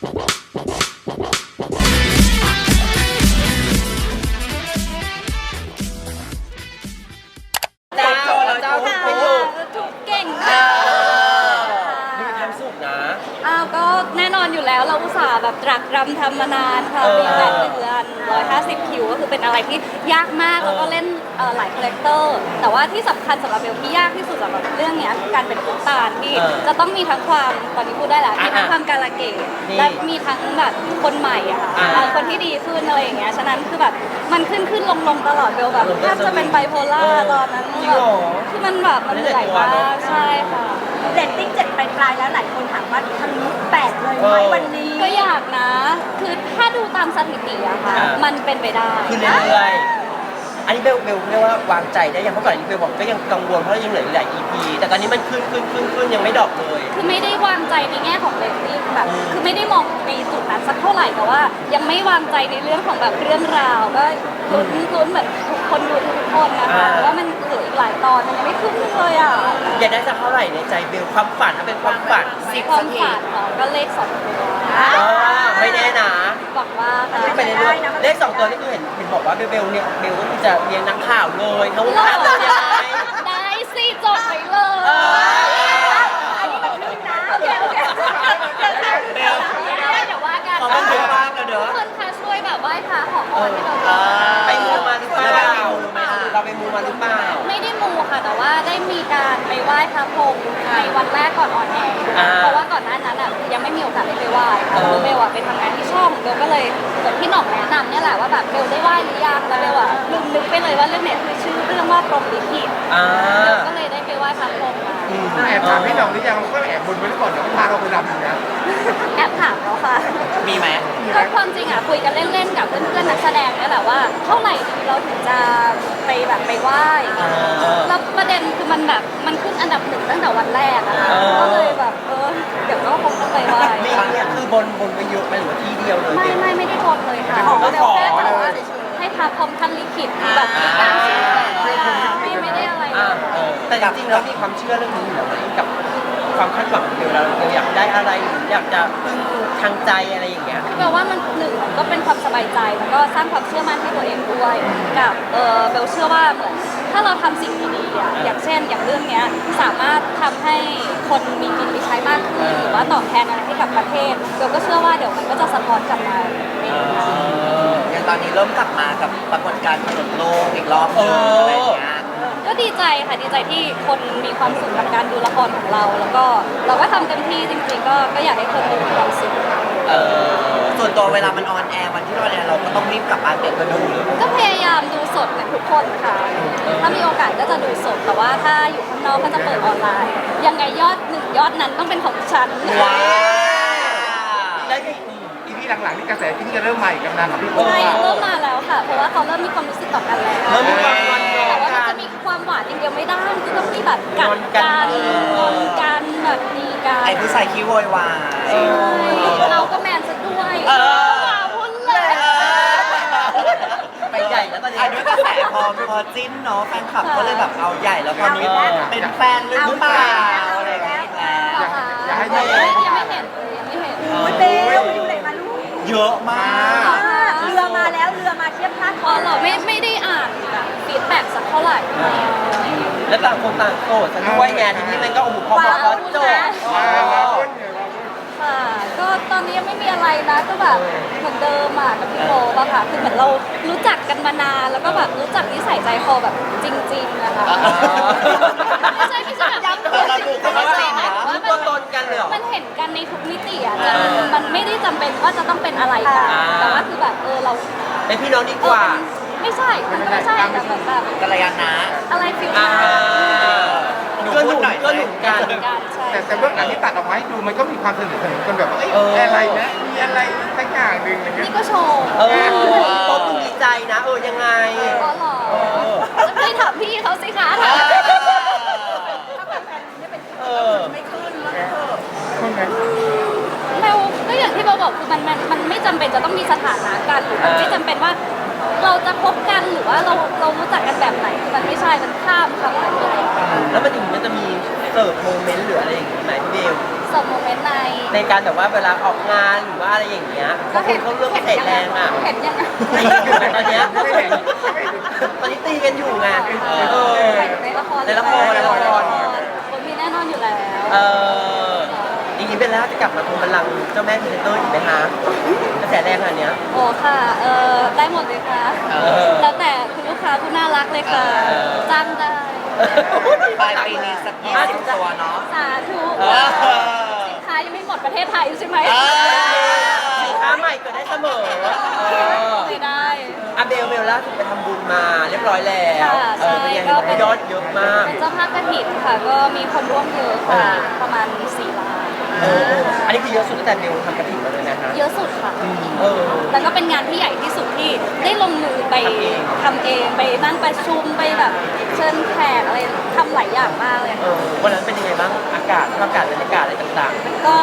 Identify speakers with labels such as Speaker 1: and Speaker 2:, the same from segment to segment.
Speaker 1: เอน
Speaker 2: อยู่แล้วเราอุตส่าห์แบบตรักรำทำมานานค่ะ
Speaker 1: เออ
Speaker 2: มีแปดเดือน150 คิว ก็คือเป็นอะไรที่ยากมากแล้วก็เล่นเอ่อหลายคาแรคเตอร์ แต่ว่าที่สำคัญสำหรับเบลที่ยากที่สุดสำหรับเรื่องเนี้ยคือการเป็นตุ๊กตาลที่
Speaker 1: เออ
Speaker 2: จะต้องมีทั้งความตอนนี้พูดได้แล้วมีทั้ง
Speaker 1: อะ
Speaker 2: ความการะเกด
Speaker 1: นี่
Speaker 2: และมีทั้งแบบคนใหม่อะค่ะ
Speaker 1: อ่า
Speaker 2: เอ่อคนที่ดีขึ้นอะไรอย่างเงี้ยฉะนั้นคือแบบมันขึ้นขึ้นลงลงตลอดเบลแบบ
Speaker 1: ลง
Speaker 2: แทบจะเป็นไบโพล่า
Speaker 1: เออ
Speaker 2: ตอนนั้น
Speaker 1: จริงเหรอ
Speaker 2: คือมันแบบมันเหนื่อยมากใช่ค่ะ
Speaker 3: เรตติ้งเจ็ดปลายๆแล้วหลายคนถามว่าทะลุแปดเลยไหมวันนี้
Speaker 2: ก็อยากนะ คือถ้าดูตามสถิติอะค่ะ
Speaker 1: อ่ามั
Speaker 2: มันเป็นไปได้
Speaker 1: คือเรื่อยๆอันนี้เบลเบลเรียกว่าวางใจได้ยังเพราะก่อนอันนี้เบลบอกก็ยังกังวลเพราะยังเหลืออีกหลาย EP แต่ตอนนี้มันขึ้นขึ้นขึ้นขึ้นยังไม่ดรอปเลย
Speaker 2: คือไม่ได้วางใจในแง่ของเรตติ้งแบบ
Speaker 1: อืม
Speaker 2: คือไม่ได้มองในจุดนั้นสักเท่าไหร่แต่ว่า ยังไม่วางใจในเรื่องของแบบเรื่องราว ก็ลุ้นลุ้นเหมือนทุกคนดูทุกคนนะคะเพราะว่ามันเหลืออีก หลายตอนมันยังไม่ขึ้นเลยอะ
Speaker 1: อยากได้สักเท่าไหร่ในใจเบลความฝันถ้าเป็นความฝันสิบ
Speaker 2: ควา
Speaker 1: สั
Speaker 2: ม
Speaker 1: กที
Speaker 2: ฝันเหรอก็เลขสองตัว
Speaker 1: อ๋อไม่แน่นะ
Speaker 2: หวังว่าค่ะ
Speaker 1: ขึ้นไปเรื่อยๆเลขสองตัวนี่คือเห็นเห็นบอกว่าเบลเบลเนี่ยเบลก็คือจะเรียนนักข่าวเลยทั้งวงการเลยยังไง
Speaker 2: ได้สิจดไปเลย
Speaker 1: เออ
Speaker 3: อันนี้มันขึ้นนะ
Speaker 2: โอเคโอเค
Speaker 1: เบล
Speaker 2: เดี๋ยวว่ากัน
Speaker 1: ขอมันเยอะมากเลยเด้อ
Speaker 2: ทุกคนคะช่วยแบบไหว้พระขอพรให้เรา
Speaker 1: เอ
Speaker 2: ด้วย แต่ว่าได้มีการไปไหว้พระพรหมในวันแรกก่อนออนแอร์
Speaker 1: อ่า
Speaker 2: เพราะว่าก่อนหน้านั้นอะยังไม่มีโอกาสได้ไปไหว้ค่ะ
Speaker 1: เออ
Speaker 2: คือเบลอะไปทำงานที่ช่องเบลก็เลยเหมือนพี่หน่องแนะนำเนี่ยแหละว่าแบบเบลได้ไหว้หรือยังแล้วเบลอะลืมนึกไปเลยว่าเรื่องเนี้ยคือชื่อเรื่องว่าพรหมลิขิต
Speaker 1: อ่า
Speaker 2: เบลก็เลยได้ไปไหว้พระพรหมมา
Speaker 1: อืม
Speaker 4: แอบถามพี่หน้องหรือยังก็แอบบนไว้ก่อนเดี๋ยวพาเราไปรำอยู่นะ
Speaker 2: แอบถามแล้วค่ะ
Speaker 1: มีไหม
Speaker 2: ก็ความจริงอะคุยกันเล่นๆกับเพื่อนๆนักแสดงนี่แหละว่าเท่าไหร่ดีเราถึงจะไปแบบไปไหว้
Speaker 1: เออ
Speaker 2: แล้วประเด็นคือมันแบบมันขึ้นอันดับหนึ่งตั้งแต่วันแรกอะค่ะ
Speaker 1: เออ
Speaker 2: ก็เลยแบบเออเดี๋ยวก็คงต้องไปไหว้
Speaker 1: นี่เนี่ยคือบนบนไปเยอะไปหรือว่าที่เดียวเลย
Speaker 2: ไม่ไม่ไม่ได้บนเลยค่ะ
Speaker 1: ก็ขอ
Speaker 2: แค่แบบว่าให้พระพรหมท่านลิขิตแบบมีการ
Speaker 1: แต่จริงๆแล้วมีความเชื่อเรื่องนี้อยู่แล้วไหมกับความคาดหวังของเบลเราเราอยากได้อะไรหรืออยากจะพึ่งทางใจอะไรอย่างเงี้ย
Speaker 2: คือแปลว่ามันหนึ่งก็เป็นความสบายใจแล้วก็สร้างความเชื่อมั่นให้ตัวเองด้วยกับเออเบลเชื่อว่าเหมือนถ้าเราทำสิ่งดีๆอะอย่างเช่น อย่างเรื่องเนี้ยสามารถทำให้คนมีกินมีใช้มากขึ้นหรือว่าตอบแทนอะไรให้กับประเทศเบลก็เชื่อว่าเดี๋ยวมันก็จะสะท้อนกลับมาเอง
Speaker 5: อย่างตอนนี้เริ่มกลับมากับปรากฏการณ์ถนนโลกอีกรอบหนึง
Speaker 1: เอออ
Speaker 5: อะไรอย่างเงี้ย
Speaker 2: ก็ ดีใจค่ะดีใจที่คนมีความสุขกับการดูละครของเรา แล้วก็เราก็ทำเต็มที่จริงๆก็ก็อยากให้คนดูมีความสุข
Speaker 1: เออ
Speaker 5: ส่วนตัวเวลามันออนแอร์วันที่เราเนี่ยเราก็ต้องรีบกลับบ้านเด็กมาดู
Speaker 2: ก็พยายามดูสดเหมือนทุกคนค่ะ ถ้ามีโอกาสก็จะดูสดแต่ว่าถ้าอยู่ข้างนอกก็จะเปิดออนไลน์ ยังไงยอดหนึ่งยอดนั้นต้องเป็นของฉัน
Speaker 1: ว้าวได้ไง
Speaker 4: อีพีหลังๆนี่กระแสที่จะเริ่มใหม่กันนะกับพี่โบ
Speaker 2: ใช่เริ่มมาแล้วค่ะ เพราะว่าเขาเริ่มมีความรู้สึกต่อกันแล้ว
Speaker 1: เริ่มมีความงอนงอ
Speaker 2: แต่ว่ามัน
Speaker 1: กั
Speaker 2: แบบกัด
Speaker 1: งอนกั
Speaker 2: กัน
Speaker 1: น
Speaker 2: งอนกันแบบดีกัน
Speaker 5: ไอ้ผู้ชายขี้โวยวาย
Speaker 1: เออ
Speaker 2: เราก็แมนซะด้วย
Speaker 1: เออ
Speaker 2: ว้าวพุ่นเลย
Speaker 1: ไปใหญ่แล้วตอนนี้
Speaker 5: อะด้วยกระแสพอพอจิ้นเนาะแฟนคลับก็เลยแบบเอาใหญ่แล้วตอนนี้
Speaker 1: เอาแล้ว
Speaker 5: เป็นแฟนหรือเปล่าอะไรอย่างเงี้ย
Speaker 4: อยากให้
Speaker 2: ยั
Speaker 4: ได้
Speaker 2: งไม่เห็นเลยยังไม่เห็น
Speaker 3: โอ้ยเบลไปดูไหนมาลูก
Speaker 5: เยอะมาก
Speaker 1: คนต่างโสดซะด้วยไงทีนี้มันก็โอ้โหพอบอกว่าโจทย์
Speaker 4: ว้าวว้าวว้าว
Speaker 2: ค่ะก็ตอนนี้ยังไม่มีอะไรนะก็แบบเหมือนเดิมอะกับพี่โบป่ะค่ะคือเหมือนเรารู้จักกันมานานแล้วก็แบบรู้จักนิสัยใจคอแบบจริงๆนะคะไม่ใช่ไม่ใช่แบบ
Speaker 5: เราดูกันว่าจริงนะ
Speaker 1: รู้ตัวตนกันเลยเหรอ
Speaker 2: มันเห็นกันในทุกมิติอะจนมันไม่ได้จำเป็นว่าจะต้องเป็นอะไรกัน
Speaker 1: อ่า
Speaker 2: แต่ว่าคือแบบเออเรา
Speaker 1: เป็นพี่น้องดี
Speaker 2: เอกอ
Speaker 1: ว่า
Speaker 2: ไม่ใช่มันก็ไม่ใช่แต่แบบแบบ
Speaker 5: กัลยาณะ
Speaker 2: อะไรฟิล
Speaker 1: อ่า
Speaker 5: หนู
Speaker 1: ก็ห
Speaker 5: พู
Speaker 1: นุ
Speaker 5: ด
Speaker 1: น
Speaker 5: หน่อย
Speaker 1: ก็หนุนกัน
Speaker 2: การใช่
Speaker 4: แต่แต่เบื้องหลังที่ตัดออกมาให้ดูมันก็มีความสนิทสนมกันแบบว่าเอ้ย
Speaker 1: เออ
Speaker 4: อะไรนะมีอะไรสักอย่างหนึ่งอะไรเงี้
Speaker 2: นี่
Speaker 4: ย
Speaker 2: ก็โชว์
Speaker 1: เออป๊อปดูดีใจนะ เออ ยังไง
Speaker 2: ก็หรอ
Speaker 1: เออ
Speaker 2: จะไปถามพี่เขาสิคะ
Speaker 1: เออ
Speaker 4: คนนั้น
Speaker 2: เราก็อย่างที่เราบอกคือมันมันมันไม่จำเป็นจะต้องมีสถานะกันหรือมันไม่จำเป็นว่า เราจะคบกันหรือว่าเราเรารู้จักกันแบบไหนคือมันไม่ใช่มันข้ามคำนั้นไปเลย
Speaker 1: แล้วมันถึงมันจะมีเสิร์ฟโมเมนต์หรืออะไรอย่างงี้ไหมพี่เบล
Speaker 2: เส่งโมเมนต์ใน
Speaker 1: ในการแบบว่าเวลาออกงานหรือว่าอะไรอย่างเงี้ยบางคนเขาเลือกเตะแรงอะ
Speaker 2: เห็นยังไง
Speaker 1: ตอนเนี้ยตอนนี้ตีกันอยู่ไงเออ
Speaker 2: ในละคร
Speaker 1: ในละครในละคร
Speaker 2: คนมีแน่นอนอยู่แล้ว
Speaker 1: เอออย่าง นี้เบลล่าจะกลับมาทวงบัลลังก์เจ้าแม่พรีเซนเตอร์อีกไหมคะกระแสแรงขนาดเนี้ย
Speaker 2: โอ้ค่ะ เออได้หมดเลยค่ะ
Speaker 1: เออ
Speaker 2: แล้วแต่คุณลูกค้าผู้น่ารักเลยค่ะ
Speaker 1: เออ
Speaker 2: จ้างได้
Speaker 5: ปลายปีนี้สักยี่สิบตัวเนาะ
Speaker 2: สาธุ
Speaker 1: เออ
Speaker 2: สินค้ายังไม่หมดประเทศไทยใช่ไหม
Speaker 5: เออ
Speaker 1: สินค้าใหม่เกิดได้เสมอเออ
Speaker 2: ไม่ได้
Speaker 1: อะเบลเบลล่าสุดไปทำบุญมาเรียบร้อยแล้ว
Speaker 2: ค่ะ
Speaker 1: เออเป็นไง
Speaker 2: ใช่ก็เป็น
Speaker 1: ยอดเยอะมาก
Speaker 2: เป็นเจ้าภาพกระถิ่นค่ะ ก็มีคนร่วมเยอะค่ะ
Speaker 1: เออ
Speaker 2: ประมาณ4ล้าน
Speaker 1: เอออันนี้คือเยอะสุดตั้งแต่เบลทำกระถิ่นมาเลยนะคะ
Speaker 2: เยอะสุดค่ะ
Speaker 1: เออ
Speaker 2: แล้วก็เป็นงานที่ใหญ่ที่สุดที่ได้ลงมือไป
Speaker 1: ทำเอง
Speaker 2: ทำเองไปนั่งประชุมไปแบบเชิญแขกอะไรทำหลายอย่างมากเลย
Speaker 1: เออวันนั้นเป็นยังไงบ้างอากาศอากาศบรรยากาศอะไรต่าง
Speaker 2: ก็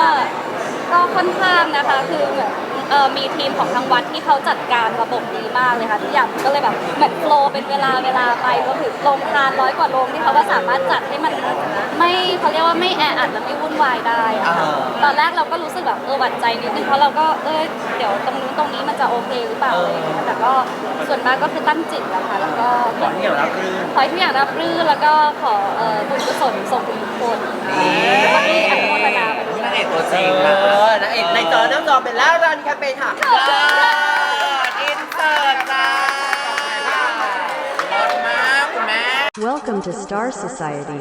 Speaker 2: ก็ค่อนข้างนะคะคือเหมือน เอ่อมีทีมของทางวัดที่เขาจัดการระบบดีมากเลยค่ะทุกอย่างก็เลยแบบเหมือนโฟลว์เป็นเวลาเวลาไปก็คือโรงทานร้อยกว่าโรงที่เขาก็สามารถจัดให้มันไม่เขาเรียกว่าไม่แออัดและไม่วุ่นวายได้อะค่ะ
Speaker 1: อ่า
Speaker 2: ตอนแรกเราก็รู้สึกแบบเออหวั่นใจนิดนึงเพราะเราก็เออเดี๋ยวตรงนู้นตรงนี้มันจะโอเคหรือเปล่าอะไรอย่างเงี้ยแต่ก็ส่วนมากก็คือตั้งจิตแล้วค่ะแล้วก็
Speaker 1: ๆก่อนที่อย่างรับรื่น
Speaker 2: ขอให้ทุกอย่างรับรื่นแล้วก็ขอเอ่อบุญกุศลส่งบุญทุกคนแล้วก็ที่อนุโมทนาไปด้วย
Speaker 5: นางเอกตัวจ
Speaker 1: เอ
Speaker 5: ริงนะ
Speaker 1: อนางเอกในจอน้ำจอเป็นแล้วรันแคมเปญค่ะ
Speaker 5: เลิศอินเสิร์ตจ้าขอบคุณมากคุณแม่
Speaker 6: Welcome to Star Society.